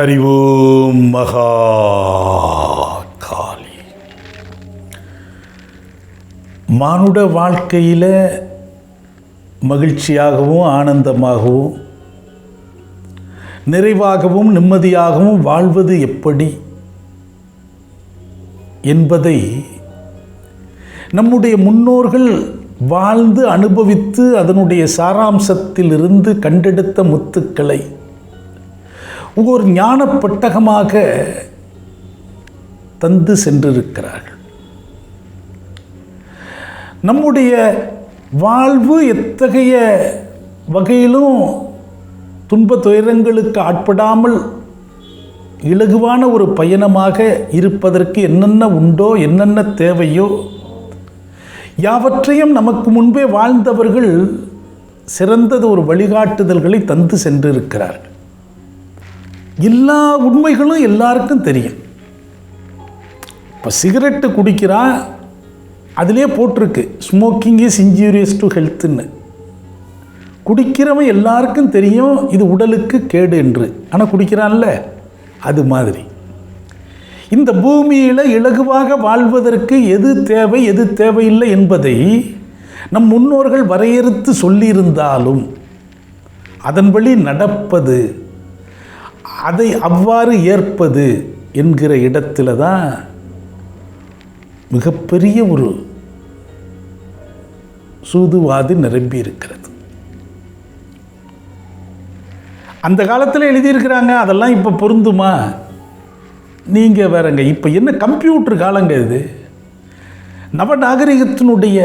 ஹரிவோம் ஓம் மகா காளி மானுட வாழ்க்கையில் மகிழ்ச்சியாகவும் ஆனந்தமாகவும் நிறைவாகவும் நிம்மதியாகவும் வாழ்வது எப்படி என்பதை நம்முடைய முன்னோர்கள் வாழ்ந்து அனுபவித்து அதனுடைய சாராம்சத்திலிருந்து கண்டெடுத்த முத்துக்களை ஒரு ஞான பெட்டகமாக தந்து சென்றிருக்கிறார்கள். நம்முடைய வாழ்வு எத்தகைய வகையிலும் துன்ப துயரங்களுக்கு ஆட்படாமல் இலகுவான ஒரு பயணமாக இருப்பதற்கு என்னென்ன உண்டோ என்னென்ன தேவையோ யாவற்றையும் நமக்கு முன்பே வாழ்ந்தவர்கள் சிறந்தது ஒரு வழிகாட்டுதல்களை தந்து சென்றிருக்கிறார்கள். எல்லா உண்மைகளும் எல்லாருக்கும் தெரியும். இப்போ சிகரெட்டு குடிக்கிறா அதிலே போட்டிருக்கு ஸ்மோக்கிங் இஸ் இன்ஜூரியஸ் டு ஹெல்த்துன்னு குடிக்கிறவன் எல்லாருக்கும் தெரியும் இது உடலுக்கு கேடு என்று. ஆனால் குடிக்கிறான்ல அது மாதிரி. இந்த பூமியில் இலகுவாக வாழ்வதற்கு எது தேவை எது தேவையில்லை என்பதை நம் முன்னோர்கள் வரையறுத்து சொல்லியிருந்தாலும் அதன் வழி நடப்பது அதை அவ்வாறு ஏற்பது என்கிற இடத்துல தான் மிகப்பெரிய ஒரு சூதுவாது நிரம்பி இருக்கிறது. அந்த காலத்தில் எழுதியிருக்கிறாங்க அதெல்லாம் இப்போ பொருந்துமா? நீங்கள் வேறங்க இப்போ என்ன கம்ப்யூட்டர் காலங்க இது? நவநாகரிகத்தினுடைய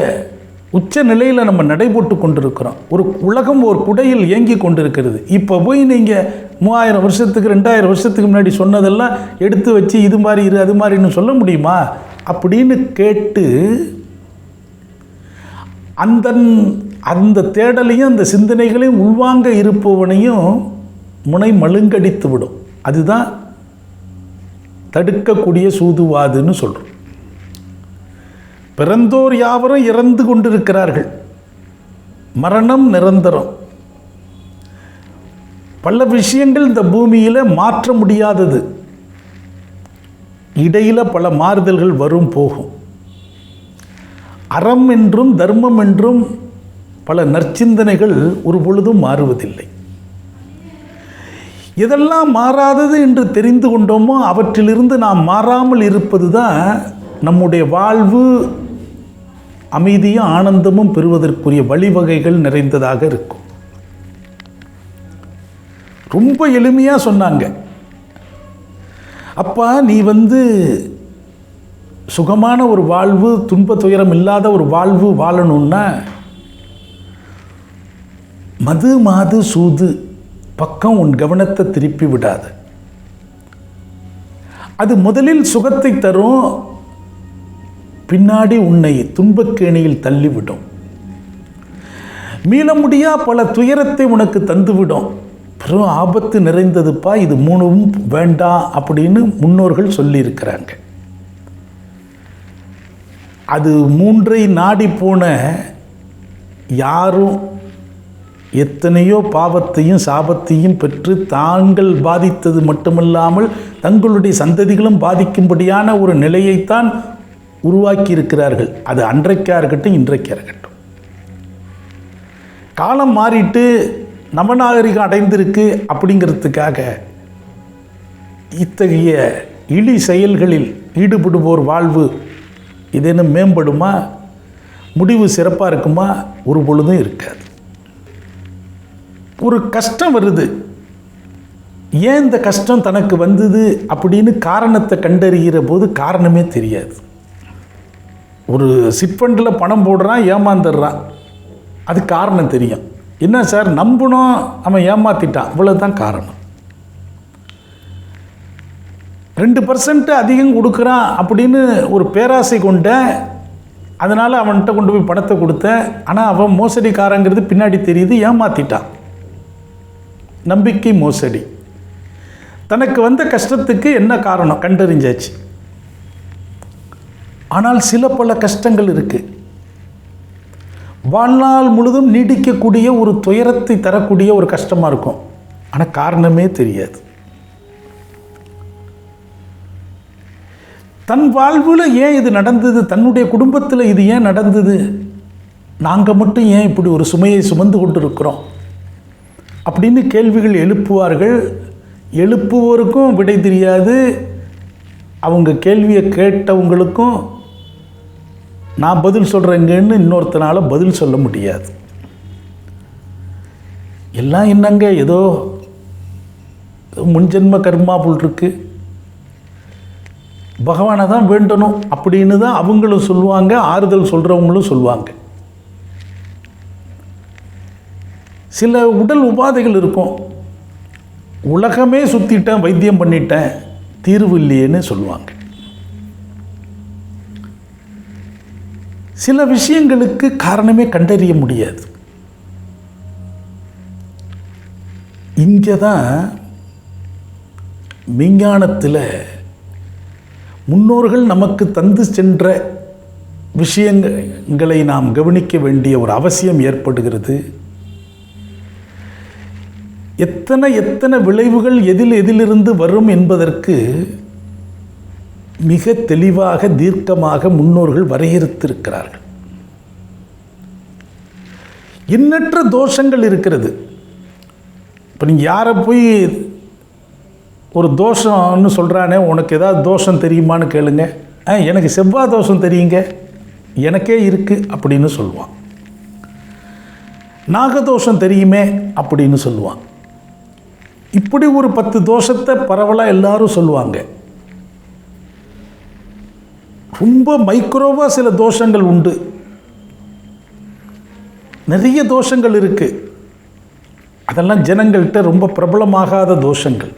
உச்ச நிலையில் நம்ம நடைபோட்டு கொண்டிருக்கிறோம். ஒரு உலகம் ஒரு குடையில் இயங்கி கொண்டிருக்கிறது. இப்போ போய் நீங்கள் மூவாயிரம் வருஷத்துக்கு ரெண்டாயிரம் வருஷத்துக்கு முன்னாடி சொன்னதெல்லாம் எடுத்து வச்சு இது மாதிரி இரு அது மாதிரின்னு சொல்ல முடியுமா? அப்படின்னு கேட்டு அந்த அந்த தேடலையும் அந்த சிந்தனைகளையும் உள்வாங்க இருப்பவனையும் முனை மழுங்கடித்து விடும். அதுதான் தடுக்கக்கூடிய சூதுவாதுன்னு சொல்கிறோம் பிறந்தோர் யாவரும் இறந்து கொண்டிருக்கிறார்கள். மரணம் நிரந்தரம். பல விஷயங்கள் இந்த பூமியில் மாற்ற முடியாதது. இடையில் பல மாறுதல்கள் வரும் போகும். அறம் என்றும் தர்மம் என்றும் பல நற்சிந்தனைகள் ஒரு பொழுதும் மாறுவதில்லை. எதெல்லாம் மாறாதது என்று தெரிந்து கொண்டோமோ அவற்றிலிருந்து நாம் மாறாமல் இருப்பது தான் நம்முடைய வாழ்வு அமைதியும் ஆனந்தமும் பெறுவதற்குரிய வழிவகைகள் நிறைந்ததாக இருக்கும். ரொம்ப எளிமையாக சொன்னாங்க. அப்பா நீ வந்து சுகமான ஒரு வாழ்வு துன்ப துயரம் இல்லாத ஒரு வாழ்வு வாழணும்னா மது மாது சூது பக்கம் உன் கவனத்தை திருப்பி விடாது. அது முதலில் சுகத்தை தரும் பின்னாடி உன்னை துன்பக்கேணியில் தள்ளிவிடும். மீள முடியா பல துயரத்தை உனக்கு தந்துவிடும். பெரும் ஆபத்து நிறைந்ததுப்பா இது மூணும் வேண்டாம் அப்படின்னு முன்னோர்கள் சொல்லியிருக்கிறாங்க. அது மூன்றை நாடி போன யாரும் எத்தனையோ பாவத்தையும் சாபத்தையும் பெற்று தாங்கள் பாதித்தது மட்டுமல்லாமல் தங்களுடைய சந்ததிகளும் பாதிக்கும்படியான ஒரு நிலையைத்தான் உருவாக்கி இருக்கிறார்கள் அது அன்றைக்கா இருக்கட்டும் இன்றைக்கா இருக்கட்டும். காலம் மாறிட்டு நவநாகரிகம் அடைந்திருக்கு அப்படிங்கிறதுக்காக இத்தகைய இழி செயல்களில் ஈடுபடுவோர் வாழ்வு இதேனும் மேம்படுமா? முடிவு சிறப்பாக இருக்குமா? ஒரு பொழுதும் இருக்காது. ஒரு கஷ்டம் வருது. ஏன் இந்த கஷ்டம் தனக்கு வந்தது அப்படின்னு காரணத்தை கண்டறிகிற போது காரணமே தெரியாது. ஒரு சிட்ஃபண்டில் பணம் போடுறான் ஏமாந்துடுறான். அது காரணம் தெரியும். என்ன சார்? நம்பணும் அவன் ஏமாத்திட்டான். இவ்வளோதான் காரணம். ரெண்டு பர்சன்ட் அதிகம் கொடுக்குறான் அப்படின்னு ஒரு பேராசை கொண்ட அதனால் அவன்கிட்ட கொண்டு போய் பணத்தை கொடுத்தேன். ஆனால் அவன் மோசடிக்காரங்கிறது பின்னாடி தெரியுது ஏமாத்திட்டான். நம்பிக்கை மோசடி. தனக்கு வந்த கஷ்டத்துக்கு என்ன காரணம்? கண்டறிஞ்சாச்சு. ஆனால் சில பல கஷ்டங்கள் இருக்குது வாழ்நாள் முழுதும் நீடிக்கக்கூடிய ஒரு துயரத்தை தரக்கூடிய ஒரு கஷ்டமாக இருக்கும். ஆனால் காரணமே தெரியாது. தன் வாழ்வில் ஏன் இது நடந்தது? தன்னுடைய குடும்பத்தில் இது ஏன் நடந்தது? நாங்கள் மட்டும் ஏன் இப்படி ஒரு சுமையை சுமந்து கொண்டிருக்கிறோம்? அப்படின்னு கேள்விகள் எழுப்புவார்கள். எழுப்புவோருக்கும் விடை தெரியாது. அவங்க கேள்வியை கேட்டவங்களுக்கும் நான் பதில் சொல்கிறேங்கன்னு இன்னொருத்தனால பதில் சொல்ல முடியாது. எல்லாம் என்னங்க? ஏதோ ஏதோ முன்ஜென்ம கர்மா போல் இருக்கு. பகவானை தான் வேண்டணும் அப்படின்னு தான் அவங்களும் சொல்லுவாங்க ஆறுதல் சொல்கிறவங்களும் சொல்லுவாங்க. சில உடல் உபாதைகள் இருக்கும். உலகமே சுற்றிட்டேன் வைத்தியம் பண்ணிட்டேன் தீர்வு இல்லையேன்னு சொல்லுவாங்க. சில விஷயங்களுக்கு காரணமே கண்டறிய முடியாது. இங்கே தான் விஞ்ஞானத்தில் முன்னோர்கள் நமக்கு தந்து சென்ற விஷயங்களை நாம் கவனிக்க வேண்டிய ஒரு அவசியம் ஏற்படுகிறது. எத்தனை எத்தனை விளைவுகள் எதில் எதிலிருந்து வரும் என்பதற்கு மிக தெளிவாக தீர்க்கமாக முன்னோர்கள் வரையறுத்திருக்கிறார்கள். எண்ணற்ற தோஷங்கள் இருக்கிறது. இப்போ நீங்கள் யாரை போய் ஒரு தோஷம்னு சொல்கிறானே உனக்கு ஏதாவது தோஷம் தெரியுமான்னு கேளுங்க. ஆ எனக்கு செவ்வாய் தோஷம் தெரியுங்க. எனக்கே இருக்குது அப்படின்னு சொல்லுவான். நாகதோஷம் தெரியுமே அப்படின்னு சொல்லுவான். இப்படி ஒரு பத்து தோஷத்தை பரவலாக எல்லாரும் சொல்லுவாங்க. ரொம்ப மைக்ரோவாக சில தோஷங்கள் உண்டு. நிறைய தோஷங்கள் இருக்குது அதெல்லாம் ஜனங்கள்கிட்ட ரொம்ப பிரபலமாகாத தோஷங்கள்.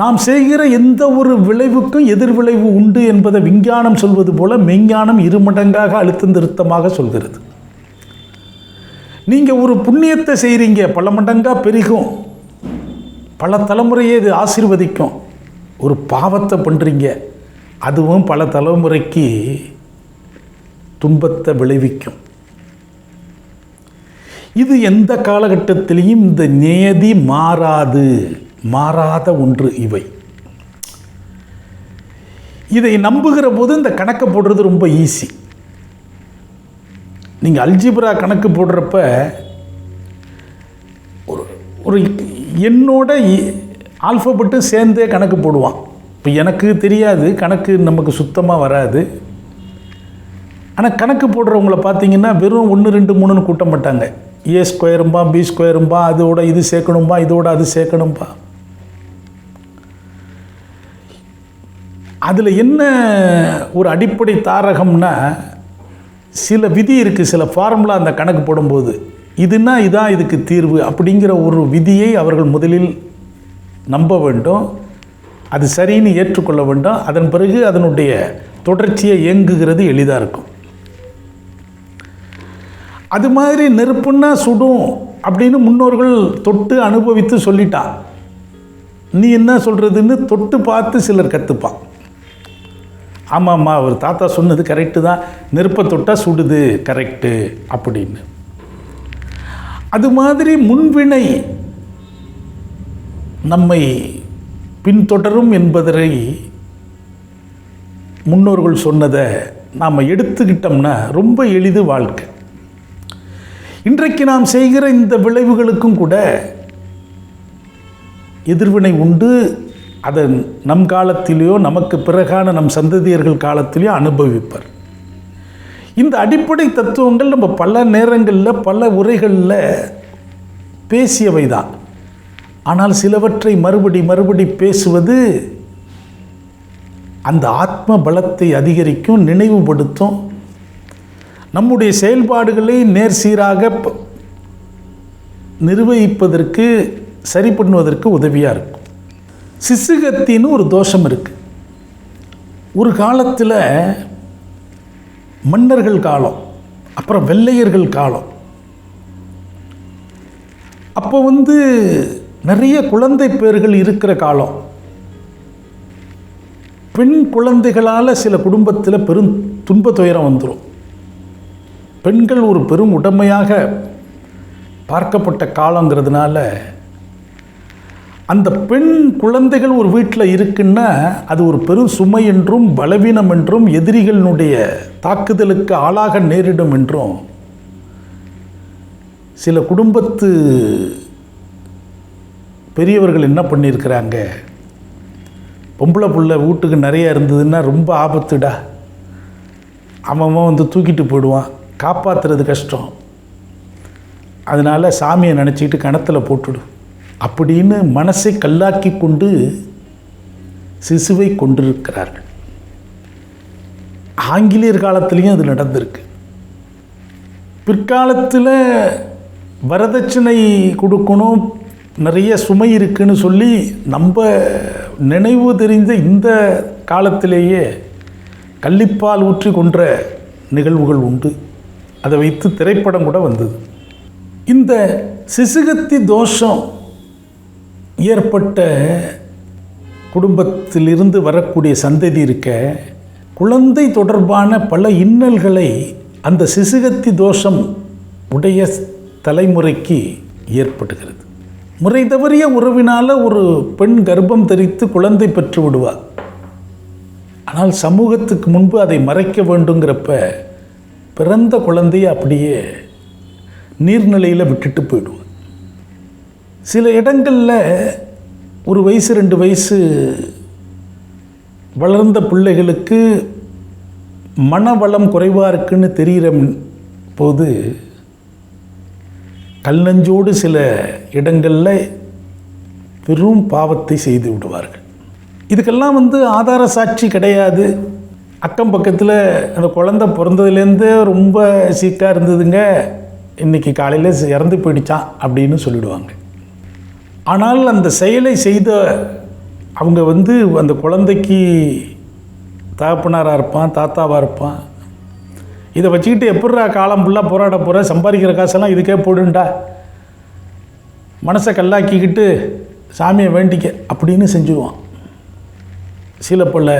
நாம் செய்கிற எந்த ஒரு விளைவுக்கும் எதிர்விளைவு உண்டு என்பதை விஞ்ஞானம் சொல்வது போல மெஞ்ஞானம் இருமடங்காக அழுத்தம் திருத்தமாக சொல்கிறது. நீங்கள் ஒரு புண்ணியத்தை செய்கிறீங்க பல மடங்காக பெருகும். பல தலைமுறையை இது ஆசிர்வதிக்கும். ஒரு பாவத்தை பண்ணுறீங்க அதுவும் பல தலைமுறைக்கு துன்பத்தை விளைவிக்கும். இது எந்த காலகட்டத்திலையும் இந்த நியதி மாறாது மாறாத ஒன்று இவை. இதை நம்புகிற போது இந்த கணக்கை போடுறது ரொம்ப ஈஸி நீங்கள் அல்ஜிப்ரா கணக்கு போடுறப்ப ஒரு ஒரு என்னோட ஆல்ஃபபெட்டு சேர்ந்தே கணக்கு போடுவான். இப்போ எனக்கு தெரியாது கணக்கு நமக்கு சுத்தமாக வராது. ஆனால் கணக்கு போடுறவங்கள பார்த்தீங்கன்னா வெறும் ஒன்று ரெண்டு மூணுன்னு கூட்ட மாட்டாங்க. ஏ ஸ்கொயரும்பா பி ஸ்கொயரும்பா அதோட இது சேர்க்கணும்பா இதோட அது சேர்க்கணும்பா. அதில் என்ன ஒரு அடிப்படை தாரகம்னா சில விதி இருக்குது சில ஃபார்முலா அந்த கணக்கு போடும்போது. இதுனா இதான் இதுக்கு தீர்வு அப்படிங்கிற ஒரு விதியை அவர்கள் முதலில் நம்ப வேண்டும். அது சரின்னு ஏற்றுக்கொள்ள வேண்டும். அதன் பிறகு அதனுடைய தொடர்ச்சியை இயங்குகிறது எளிதாக இருக்கும். அது மாதிரி நெருப்புன்னா சுடும் அப்படின்னு முன்னோர்கள் தொட்டு அனுபவித்து சொல்லிட்டான் நீ என்ன சொல்கிறதுன்னு தொட்டு பார்த்து சிலர் கற்றுப்பான் ஆமாம்மா அவர் தாத்தா சொன்னது கரெக்டு தான். நெருப்பை தொட்டால் சுடுது கரெக்டு அப்படின்னு. அது மாதிரி முன்வினை நம்மை பின்தொடரும் என்பதை முன்னோர்கள் சொன்னதை நாம் எடுத்துக்கிட்டோம்னா ரொம்ப எளிது வாழ்க்கை. இன்றைக்கு நாம் செய்கிற இந்த விளைவுகளுக்கும் கூட எதிர்வினை உண்டு. அதை நம் காலத்திலேயோ நமக்கு பிறகான நம் சந்ததியர்கள் காலத்திலேயோ அனுபவிப்பர். இந்த அடிப்படை தத்துவங்கள் நம்ம பல நேரங்களில் பல உரைகளில் பேசியவை தான் ஆனால் சிலவற்றை மறுபடி மறுபடி பேசுவது அந்த ஆத்ம பலத்தை அதிகரிக்கும் நினைவுபடுத்தும். நம்முடைய செயல்பாடுகளை நேர்சீராக ப- நிர்வகிப்பதற்கு சரி பண்ணுவதற்கு உதவியாக இருக்கும். சிசுகத்தின்னு ஒரு தோஷம் இருக்குது ஒரு காலத்தில் மன்னர்கள் காலம் அப்புறம் வெள்ளையர்கள் காலம். அப்போ வந்து நிறைய குழந்தை பேர்கள் இருக்கிற காலம். பெண் குழந்தைகளால் சில குடும்பத்தில் பெரும் துன்ப துயரம் வந்துடும் பெண்கள் ஒரு பெரும் உடமையாக பார்க்கப்பட்ட காலங்கிறதுனால அந்த பெண் குழந்தைகள் ஒரு வீட்டில் இருக்குன்னா அது ஒரு பெரும் சுமை என்றும் பலவீனம் என்றும் எதிரிகளினுடைய தாக்குதலுக்கு ஆளாக நேரிடும் என்றும் சில குடும்பத்து பெரியவர்கள் என்ன பண்ணியிருக்கிறாங்க? பொம்பளை புள்ள வீட்டுக்கு நிறைய இருந்ததுன்னா ரொம்ப ஆபத்துடா. அவன் வந்து தூக்கிட்டு போயிடுவான். காப்பாற்றுறது கஷ்டம். அதனால் சாமியை நினச்சிக்கிட்டு கணத்தில் போட்டுடு. அப்படின்னு மனசை கல்லாக்கி கொண்டு சிசுவை கொண்டிருக்கிறார்கள். ஆங்கிலேயர் காலத்துலேயும் அது நடந்திருக்கு. பிற்காலத்தில் வரதட்சணை கொடுக்கணும் நிறைய சுமை இருக்குன்னு சொல்லி நம்ம நினைவு தெரிந்த இந்த காலத்திலேயே கள்ளிப்பால் ஊற்றி கொன்ற நிகழ்வுகள் உண்டு. அதை வைத்து திரைப்படம் கூட வந்தது. இந்த சிசுகத்தி தோஷம் ஏற்பட்ட குடும்பத்திலிருந்து வரக்கூடிய சந்ததி இருக்க குழந்தை தொடர்பான பல இன்னல்களை அந்த சிசுகத்தி தோஷம் உடைய தலைமுறைக்கு ஏற்படுகிறது. முறை தவறிய உறவினால் ஒரு பெண் கர்ப்பம் தெரித்து குழந்தை பெற்று விடுவார் ஆனால் சமூகத்துக்கு முன்பு அதை மறைக்க வேண்டுங்கிறப்ப பிறந்த குழந்தையை அப்படியே நீர்நிலையில் விட்டுட்டு போயிடுவார் சில இடங்களில் ஒரு வயசு ரெண்டு வயசு வளர்ந்த பிள்ளைகளுக்கு மனவளம் குறைவாக இருக்குன்னு தெரிகிற போது கல்நஞ்சோடு சில இடங்களில் பெரும் பாவத்தை செய்து விடுவார்கள். இதுக்கெல்லாம் வந்து ஆதார சாட்சி கிடையாது. அக்கம் பக்கத்தில் அந்த குழந்தை பிறந்ததுலேருந்தே ரொம்ப சீக்காக இருந்ததுங்க. இன்றைக்கி காலையில் இறந்து போயிடுச்சான் அப்படின்னு சொல்லிடுவாங்க. ஆனால் அந்த செயலை செய்த அவங்க வந்து அந்த குழந்தைக்கு தகப்பனாராக இருப்பான் தாத்தாவாக இருப்பான் இதை வச்சுக்கிட்டு எப்பட்றா காலம் ஃபுல்லாக போராட போகிற சம்பாதிக்கிற காசெல்லாம் இதுக்கே போடுண்டா. மனசை கல்லாக்கிக்கிட்டு சாமியை வேண்டிக்க அப்படின்னு செஞ்சுருவான். சில பல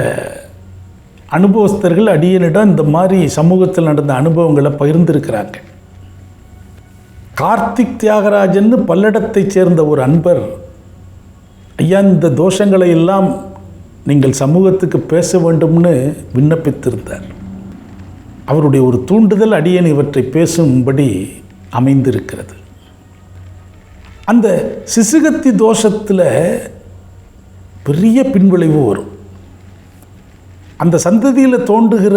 அனுபவஸ்தர்கள் அடியனிடம் இந்த மாதிரி சமூகத்தில் நடந்த அனுபவங்களை பகிர்ந்திருக்கிறாங்க. கார்த்திக் தியாகராஜன்னு பல்லடத்தை சேர்ந்த ஒரு அன்பர் ஐயா இந்த தோஷங்களை எல்லாம் நீங்கள் சமூகத்துக்கு பேச வேண்டும்னு விண்ணப்பித்திருந்தார். அவருடைய ஒரு தூண்டுதல் அடியன் இவற்றை பேசும்படி அமைந்திருக்கிறது. அந்த சிசுகத்தி தோஷத்தில் பெரிய பின்விளைவு வரும். அந்த சந்ததியில் தோன்றுகிற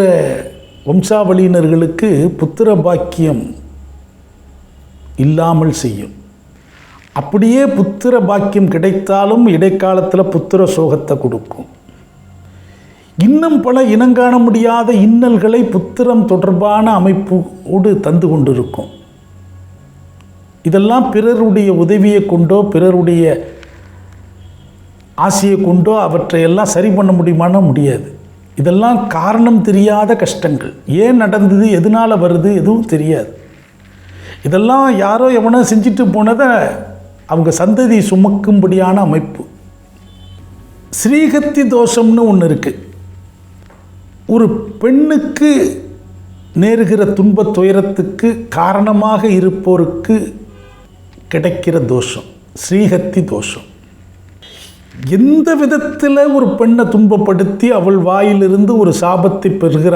வம்சாவளியினர்களுக்கு புத்திர பாக்கியம் இல்லாமல் செய்யும். அப்படியே புத்திர பாக்கியம் கிடைத்தாலும் இடைக்காலத்தில் புத்திர சோகத்தை கொடுக்கும். இன்னும் பல இனங்காண முடியாத இன்னல்களை புத்திரம் தொடர்பான அமைப்போடு தந்து கொண்டிருக்கும். இதெல்லாம் பிறருடைய உதவியை கொண்டோ பிறருடைய ஆசையை கொண்டோ அவற்றையெல்லாம் சரி பண்ண முடியுமானா முடியாது. இதெல்லாம் காரணம் தெரியாத கஷ்டங்கள். ஏன் நடந்தது எதனால் வருது எதுவும் தெரியாது. இதெல்லாம் யாரோ எவனோ செஞ்சுட்டு போனதை அவங்க சந்ததி சுமக்கும்படியான அமைப்பு. ஸ்ரீகத்தி தோஷம்னு ஒன்று இருக்குது ஒரு பெண்ணுக்கு நேருகிற துன்பத் துயரத்துக்கு காரணமாக இருப்போருக்கு கிடைக்கிற தோஷம் ஸ்ரீஹத்தி தோஷம். எந்த விதத்தில் ஒரு பெண்ணை துன்பப்படுத்தி அவள் வாயிலிருந்து ஒரு சாபத்தை பெறுகிற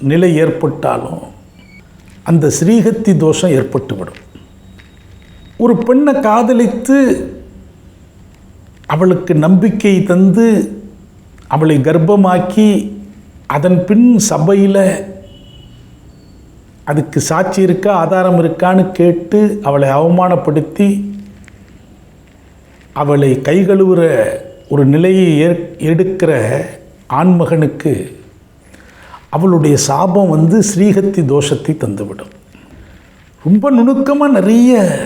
நிலை ஏற்பட்டாலும் அந்த ஸ்ரீஹத்தி தோஷம் ஏற்பட்டுவிடும். ஒரு பெண்ணை காதலித்து அவளுக்கு நம்பிக்கை தந்து அவளை கர்ப்பமாக்கி அதன் பின் சபையில் அதுக்கு சாட்சி இருக்கா ஆதாரம் இருக்கான்னு கேட்டு அவளை அவமானப்படுத்தி அவளை கைகழுவுற ஒரு நிலையை ஏற் எடுக்கிற ஆண்மகனுக்கு அவளுடைய சாபம் வந்து ஸ்ரீகத்தி தோஷத்தை தந்துவிடும். ரொம்ப நுணுக்கமாக நிறைய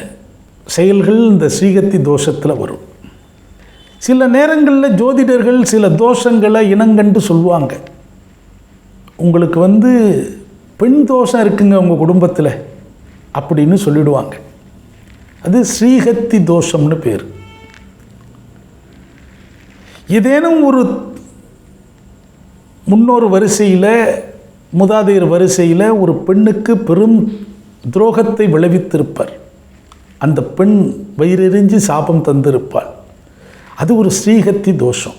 செயல்கள் இந்த ஸ்ரீகத்தி தோஷத்தில் வரும். சில நேரங்களில் ஜோதிடர்கள் சில தோஷங்களை இனங்கண்டு சொல்லுவாங்க. உங்களுக்கு வந்து பெண் தோஷம் இருக்குங்க உங்கள் குடும்பத்தில் அப்படின்னு சொல்லிடுவாங்க. அது ஸ்ரீஹத்தி தோஷம்னு பேர். ஏதேனும் ஒரு முன்னோர் வரிசையில் முதாதையர் வரிசையில் ஒரு பெண்ணுக்கு பெரும் துரோகத்தை விளைவித்திருப்பார். அந்த பெண் வயிறெறிஞ்சு சாபம் தந்திருப்பாள். அது ஒரு ஸ்ரீஹத்தி தோஷம்.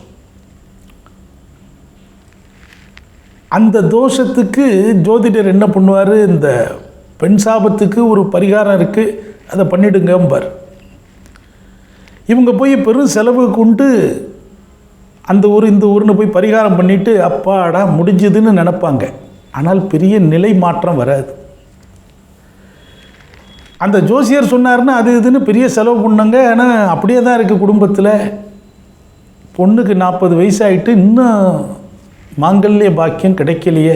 அந்த தோஷத்துக்கு ஜோதிடர் என்ன பண்ணுவார்? இந்த பெண் சாபத்துக்கு ஒரு பரிகாரம் இருக்குது அதை பண்ணிடுங்கம்பார். இவங்க போய் பெரும் செலவு கொண்டு அந்த ஊர் இந்த ஊர்னு போய் பரிகாரம் பண்ணிட்டு அப்பாடா முடிஞ்சதுன்னு நினப்பாங்க. ஆனால் பெரிய நிலை மாற்றம் வராது. அந்த ஜோசியர் சொன்னார்னா அது இதுன்னு பெரிய செலவு பண்ணாங்க. ஆனால் அப்படியே தான் இருக்குது குடும்பத்தில். பொண்ணுக்கு நாற்பது வயசாயிட்டு இன்னும் மாங்கல்ய பாக்கியம் கிடைக்கலையே.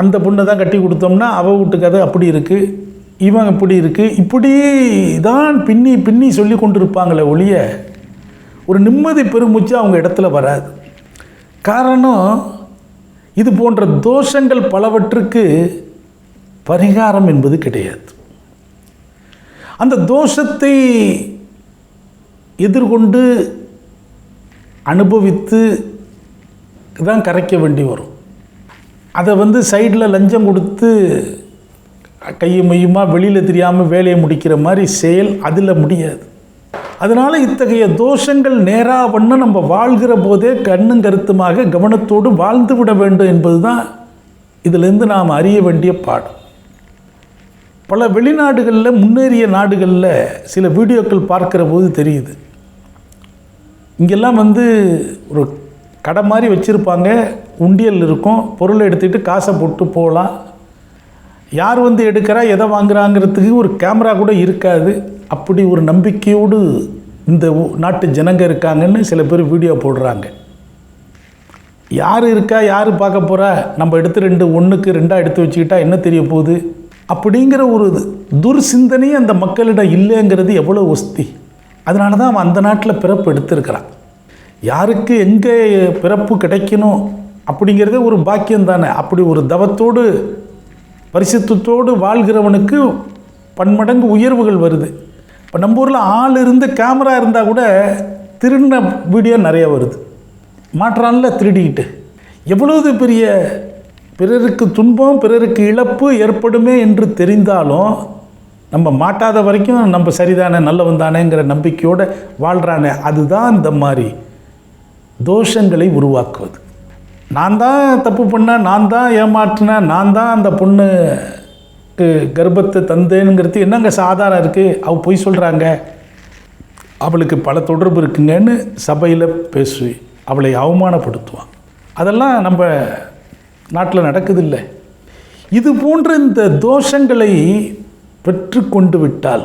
அந்த பொண்ணை தான் கட்டி கொடுத்தோம்னா அவள் வீட்டு கதை அப்படி இருக்குது இவன் இப்படி இருக்குது இப்படி தான் பின்னி பின்னி சொல்லி கொண்டு இருப்பாங்களே ஒழிய ஒரு நிம்மதி பெருமூச்சு அவங்க இடத்துல வராது. காரணம் இது போன்ற தோஷங்கள் பலவற்றுக்கு பரிகாரம் என்பது கிடையாது. அந்த தோஷத்தை எதிர்கொண்டு அனுபவித்து தான் கரைக்க வேண்டி வரும். அதை வந்து சைடில் லஞ்சம் கொடுத்து கையும் மையுமா வெளியில் தெரியாமல் வேலையை முடிக்கிற மாதிரி செயல் அதில் முடியாது. அதனால் இத்தகைய தோஷங்கள் நேராக பண்ண நம்ம வாழ்கிற போதே கண்ணும் கருத்துமாக கவனத்தோடு வாழ்ந்து விட வேண்டும் என்பது தான் இதிலிருந்து நாம் அறிய வேண்டிய பாடம். பல வெளிநாடுகளில் முன்னேறிய நாடுகளில் சில வீடியோக்கள் பார்க்கிற போது தெரியுது. இங்கெல்லாம் வந்து ஒரு கடை மாதிரி வச்சுருப்பாங்க. உண்டியல் இருக்கும். பொருளை எடுத்துகிட்டு காசை போட்டு போகலாம். யார் வந்து எடுக்கிறா எதை வாங்குறாங்கிறதுக்கு ஒரு கேமரா கூட இருக்காது. அப்படி ஒரு நம்பிக்கையோடு இந்த நாட்டு ஜனங்க இருக்காங்கன்னு சில பேர் வீடியோ போடுறாங்க. யார் இருக்கா யார் பார்க்க போகிறா நம்ம எடுத்து ரெண்டு ஒன்றுக்கு ரெண்டாக எடுத்து வச்சுக்கிட்டா என்ன தெரிய போகுது? அப்படிங்கிற ஒரு துர்சிந்தனை அந்த மக்களிடம் இல்லைங்கிறது எவ்வளோ ஒஸ்தி. அதனால தான் அவன் அந்த நாட்டில் பிறப்பு எடுத்திருக்கிறான். யாருக்கு எங்கே பிறப்பு கிடைக்கணும் அப்படிங்கிறதே ஒரு பாக்கியம் தானே. அப்படி ஒரு தவத்தோடு பரிசுத்தோடு வாழ்கிறவனுக்கு பன்மடங்கு உயர்வுகள் வருது. இப்போ நம்ம ஊரில் ஆள் இருந்து கேமரா இருந்தால் கூட திருடின வீடியோ நிறைய வருது. மாற்றான்ல திருடிக்கிட்டு. எவ்வளவு பெரிய பிறருக்கு துன்பம் பிறருக்கு இழப்பு ஏற்படுமே என்று தெரிந்தாலும் நம்ம மாட்டாத வரைக்கும் நம்ம சரிதானே நல்லவன் தானேங்கிற நம்பிக்கையோடு வாழ்கிறானே அதுதான் இந்த மாதிரி. தோஷங்களை உருவாக்குவது. நான் தான் தப்பு பண்ணேன் நான் தான் ஏமாற்றினேன் நான் தான் அந்த பொண்ணுக்கு கர்ப்பத்தை தந்தேனுங்கிறது என்னங்க சாதாரணம் இருக்குது அவள் பொய் சொல்கிறாங்க அவளுக்கு பல தொடர்பு இருக்குங்கன்னு சபையில் பேசுவேன். அவளை அவமானப்படுத்துவான் அதெல்லாம் நம்ம நாட்டில் நடக்குதில்ல. இது போன்ற இந்த தோஷங்களை பெற்று கொண்டு விட்டால்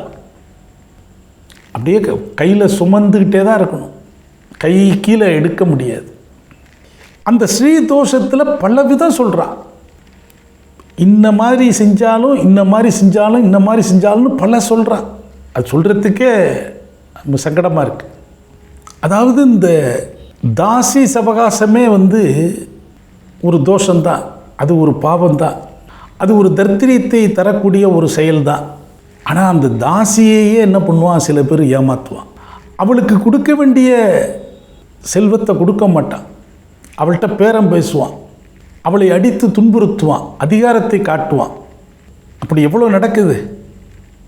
அப்படியே கையில் சுமந்துக்கிட்டே தான் இருக்கணும். கை கீழே எடுக்க முடியாது. அந்த ஸ்ரீ தோஷத்தில் பல விதம் சொல்கிறான் இந்த மாதிரி செஞ்சாலும் இந்த மாதிரி செஞ்சாலும் இந்த மாதிரி செஞ்சாலும் பல சொல்கிறான் அது சொல்கிறதுக்கே நம்ம சங்கடமாக இருக்குது அதாவது இந்த தாசி சவகாசமே வந்து ஒரு தோஷந்தான் அது ஒரு பாவம்தான். அது ஒரு தர்த்திரியத்தை தரக்கூடிய ஒரு செயல்தான். ஆனால் அந்த தாசியையே என்ன பண்ணுவான்? சில பேர் ஏமாற்றுவான் அவளுக்கு கொடுக்க வேண்டிய செல்வத்தை கொடுக்க மாட்டான். அவள்கிட்ட பேரம் பேசுவான். அவளை அடித்து துன்புறுத்துவான். அதிகாரத்தை காட்டுவான். அப்படி எவ்வளோ நடக்குது?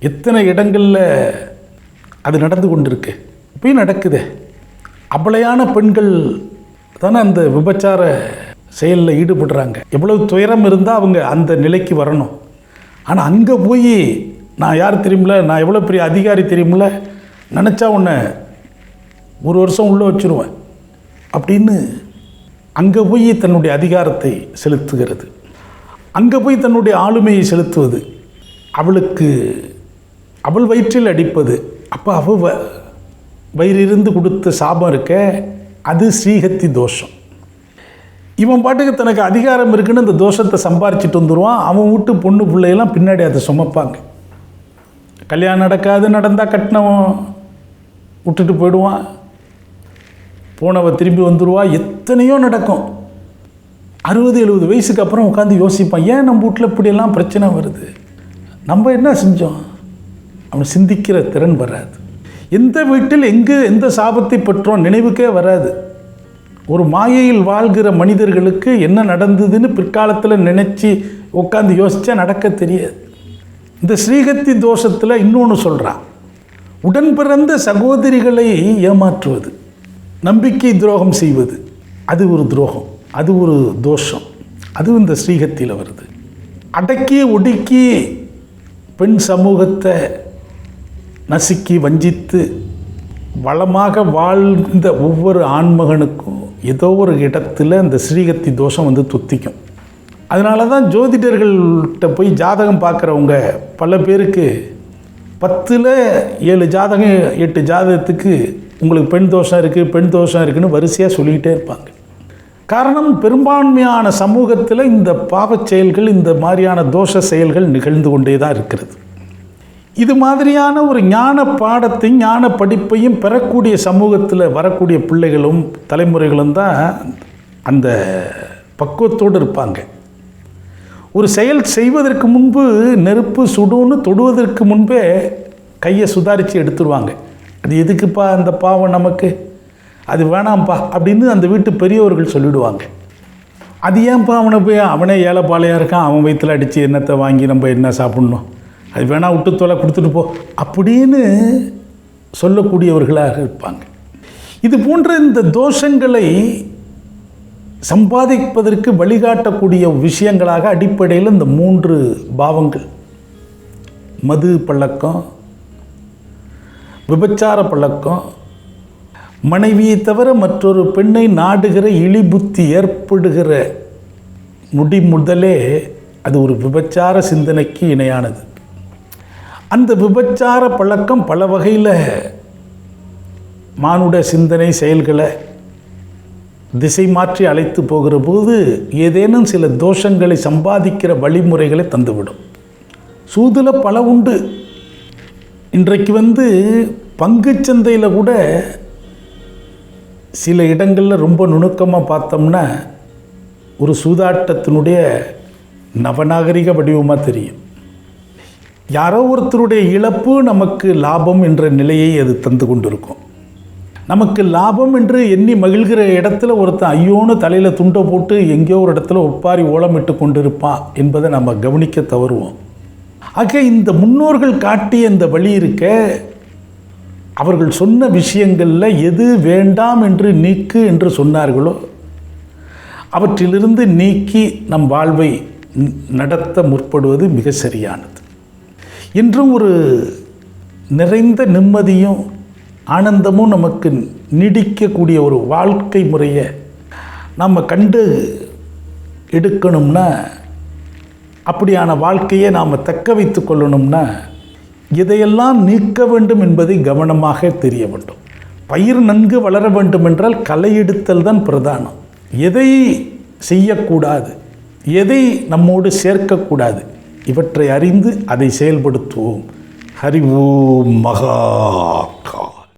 எத்தனை இடங்களில் அது நடந்து கொண்டிருக்கு? இப்பயும் நடக்குது. அபலையான பெண்கள் தானே அந்த விபச்சார செயலில் ஈடுபடுறாங்க. எவ்வளவு துயரம் இருந்தால் அவங்க அந்த நிலைக்கு வரணும். ஆனால் அங்கே போய் நான் யார் தெரியுமில நான் எவ்வளோ பெரிய அதிகாரி தெரியுமில நினச்சா உன்னை ஒரு வருஷம் உள்ளே வச்சுருவேன். அப்படின்னு அங்கே போய் தன்னுடைய அதிகாரத்தை செலுத்துகிறது. அங்கே போய் தன்னுடைய ஆளுமையை செலுத்துவது அவளுக்கு அவள் வயிற்றில் அடிப்பது. அப்போ அவள் வ வயிறிருந்து கொடுத்த சாபம் இருக்க அது ஸ்ரீஹத்தி தோஷம். இவன் பாட்டுக்கு தனக்கு அதிகாரம் இருக்குன்னு இந்த தோஷத்தை சம்பாரிச்சிட்டு வந்துடுவான் அவன் வீட்டு பொண்ணு பிள்ளையெல்லாம் பின்னாடி அதை சுமப்பாங்க. கல்யாணம் நடக்காது நடந்தால் கட்டினவன் விட்டுட்டு போயிடுவான். போனவ திரும்பி வந்துடுவா எத்தனையோ நடக்கும். அறுபது எழுபது வயசுக்கு அப்புறம் உட்காந்து யோசிப்பான் ஏன் நம்ம வீட்டில் இப்படியெல்லாம் பிரச்சனை வருது? நம்ம என்ன செஞ்சோம்? அவன் சிந்திக்கிற திறன் வராது. எந்த வீட்டில் எங்கு எந்த சாபத்தை பெற்றோம் நினைவுக்கே வராது. ஒரு மாயையில் வாழ்கிற மனிதர்களுக்கு என்ன நடந்ததுன்னு பிற்காலத்தில் நினச்சி உட்காந்து யோசித்தா நடக்க தெரியாது. இந்த ஸ்ரீகத்தி தோஷத்தில் இன்னொன்று சொல்கிறான் உடன் பிறந்த சகோதரிகளை ஏமாற்றுவது. நம்பிக்கை துரோகம் செய்வது. அது ஒரு துரோகம். அது ஒரு தோஷம். அதுவும் இந்த ஸ்ரீகத்தியில் வருது. அடக்கி ஒடுக்கி பெண் சமூகத்தை நசுக்கி வஞ்சித்து வளமாக வாழ்ந்த ஒவ்வொரு ஆண்மகனுக்கும் ஏதோ ஒரு இடத்துல அந்த ஸ்ரீகத்தி தோஷம் வந்து துத்திக்கும். அதனால தான் ஜோதிடர்கள்கிட்ட போய் ஜாதகம் பார்க்குறவங்க பல பேருக்கு பத்தில் ஏழு ஜாதகம் எட்டு ஜாதகத்துக்கு உங்களுக்கு பெண் தோஷம் இருக்குது பெண் தோஷம் இருக்குதுன்னு வரிசையாக சொல்லிக்கிட்டே இருப்பாங்க. காரணம் பெரும்பான்மையான சமூகத்தில் இந்த பாவச் செயல்கள் இந்த மாதிரியான தோஷ செயல்கள் நிகழ்ந்து கொண்டே தான் இருக்கிறது. இது மாதிரியான ஒரு ஞான பாடத்தையும் ஞான படிப்பையும் பெறக்கூடிய சமூகத்தில் வரக்கூடிய பிள்ளைகளும் தலைமுறைகளும் தான் அந்த பக்குவத்தோடு இருப்பாங்க. ஒரு செயல் செய்வதற்கு முன்பு நெருப்பு சுடுன்னு தொடுவதற்கு முன்பே கையை சுதாரித்து எடுத்துருவாங்க. அது எதுக்குப்பா அந்த பாவம் நமக்கு? அது வேணாம்ப்பா அப்படின்னு அந்த வீட்டு பெரியவர்கள் சொல்லிவிடுவாங்க அது ஏன்ப்பா அவனை போய் அவனே ஏழைப்பாளையாக இருக்கான் அவன் வயிற்றில் அடித்து என்னத்தை வாங்கி நம்ம என்ன சாப்பிட்ணும்? அது வேணா விட்டு தொலை கொடுத்துட்டு போ அப்படின்னு சொல்லக்கூடியவர்களாக இருப்பாங்க. இது போன்ற இந்த தோஷங்களை சம்பாதிப்பதற்கு வழிகாட்டக்கூடிய விஷயங்களாக அடிப்படையில் இந்த மூன்று பாவங்கள். மது பழக்கம் விபச்சார பழக்கம். மனைவியை தவிர மற்றொரு பெண்ணை நாடுகிற இழிபுத்தி ஏற்படுகிற முடி முதலே அது ஒரு விபச்சார சிந்தனைக்கு இணையானது. அந்த விபச்சார பழக்கம் பல வகையில் மானுட சிந்தனை செயல்களை திசை மாற்றி அழைத்து போகிற போது ஏதேனும் சில தோஷங்களை சம்பாதிக்கிற வழிமுறைகளை தந்துவிடும். சூதுல பல உண்டு. இன்றைக்கு வந்து பங்குச்சந்தையில் கூட சில இடங்களில் ரொம்ப நுணுக்கமாக பார்த்தோம்னா ஒரு சூதாட்டத்தினுடைய நவநாகரிக வடிவமாக தெரியும். யாரோ ஒருத்தருடைய இழப்பு நமக்கு லாபம் என்ற நிலையை அது தந்து கொண்டிருக்கும். நமக்கு லாபம் என்று எண்ணி மகிழ்கிற இடத்துல ஒருத்தன் ஐயோன்னு தலையில் துண்டை போட்டு எங்கேயோ ஒரு இடத்துல ஒப்பாரி ஓலமிட்டு கொண்டிருப்பான் என்பதை நம்ம கவனிக்க தவறுவோம். ஆக இந்த முன்னோர்கள் காட்டிய இந்த வழி இருக்க அவர்கள் சொன்ன விஷயங்களில் எது வேண்டாம் என்று நீக்கு என்று சொன்னார்களோ அவற்றிலிருந்து நீக்கி நம் வாழ்வை நடத்த முற்படுவது மிக சரியானது. இன்றும் ஒரு நிறைந்த நிம்மதியும் ஆனந்தமும் நமக்கு நீடிக்கக்கூடிய ஒரு வாழ்க்கை முறையை நம்ம கண்டு எடுக்கணும்னா அப்படியான வாழ்க்கையை நாம் தக்க வைத்து கொள்ளணும்னா இதையெல்லாம் நீக்க வேண்டும் என்பதை கவனமாக தெரிய வேண்டும். பயிர் நன்கு வளர வேண்டும் என்றால் களை எடுத்தல் தான் பிரதானம். எதை செய்யக்கூடாது எதை நம்மோடு சேர்க்கக்கூடாது இவற்றை அறிந்து அதை செயல்படுத்துவோம். ஹரிவோம் மகா.